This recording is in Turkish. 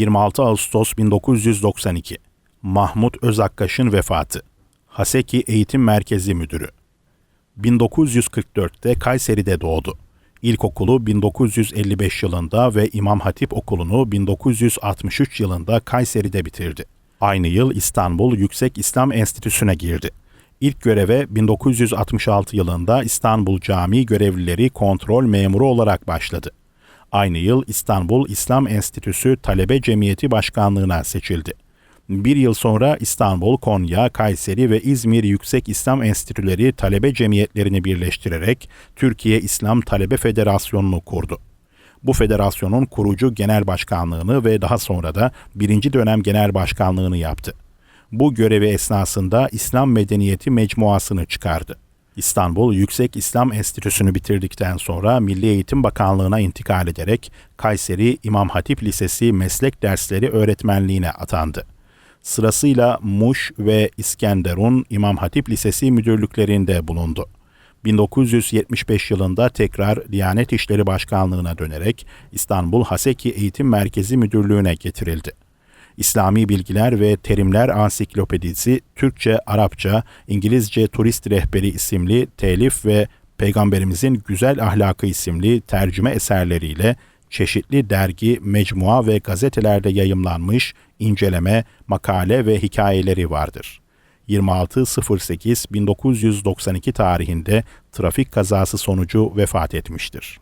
26 Ağustos 1992 Mahmut Özakkaş'ın vefatı. Haseki Eğitim Merkezi Müdürü. 1944'te Kayseri'de doğdu. İlkokulu 1955 yılında ve İmam Hatip Okulu'nu 1963 yılında Kayseri'de bitirdi. Aynı yıl İstanbul Yüksek İslam Enstitüsü'ne girdi. İlk göreve 1966 yılında İstanbul Camii görevlileri kontrol memuru olarak başladı. Aynı yıl İstanbul İslam Enstitüsü Talebe Cemiyeti Başkanlığına seçildi. Bir yıl sonra İstanbul, Konya, Kayseri ve İzmir Yüksek İslam Enstitüleri talebe cemiyetlerini birleştirerek Türkiye İslam Talebe Federasyonu'nu kurdu. Bu federasyonun kurucu genel başkanlığını ve daha sonra da birinci dönem genel başkanlığını yaptı. Bu görevi esnasında İslam Medeniyeti Mecmuasını çıkardı. İstanbul Yüksek İslam Enstitüsü'nü bitirdikten sonra Milli Eğitim Bakanlığı'na intikal ederek Kayseri İmam Hatip Lisesi meslek dersleri öğretmenliğine atandı. Sırasıyla Muş ve İskenderun İmam Hatip Lisesi müdürlüklerinde bulundu. 1975 yılında tekrar Diyanet İşleri Başkanlığı'na dönerek İstanbul Haseki Eğitim Merkezi Müdürlüğü'ne getirildi. İslami Bilgiler ve Terimler Ansiklopedisi Türkçe, Arapça, İngilizce Turist Rehberi isimli telif ve Peygamberimizin Güzel Ahlakı isimli tercüme eserleriyle çeşitli dergi, mecmua ve gazetelerde yayımlanmış inceleme, makale ve hikayeleri vardır. 26.08.1992 tarihinde trafik kazası sonucu vefat etmiştir.